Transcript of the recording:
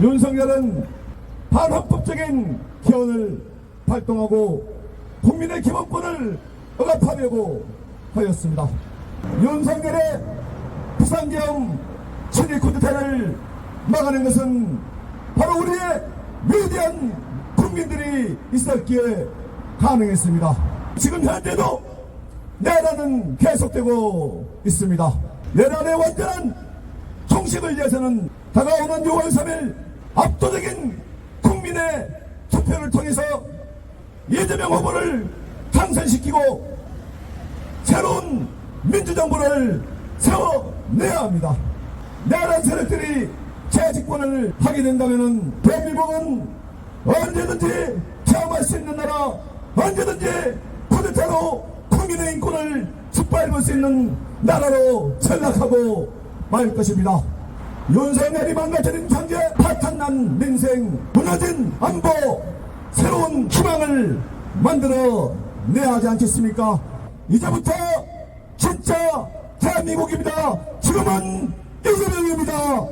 윤석열은 반헌법적인 기원을 발동하고 국민의 기본권을 억압하려고 하였습니다. 윤석열의 부산경 친일 쿠데타를 막아낸 것은 바로 우리의 위대한 국민들이 있었기에 가능했습니다. 지금 현재도 내란은 계속되고 있습니다. 내란의 완전한 종식을 위해서는 다가오는 6월 3일 압도적인 국민의 투표를 통해서 이재명 후보를 당선시키고 새로운 민주정부를 세워내야 합니다. 내란 세력들이 재집권을 하게 된다면 대한민국은 언제든지 체험할 수 있는 나라 언제든지 쿠데타로 국민의 인권을 짓밟을 수 있는 나라로 전락하고 말 것입니다. 윤석열이 망가뜨린 경제, 파탄난 민생, 무너진 안보, 새로운 희망을 만들어 내야 하지 않겠습니까? 이제부터 진짜 대한민국입니다. 지금은 이재명입니다.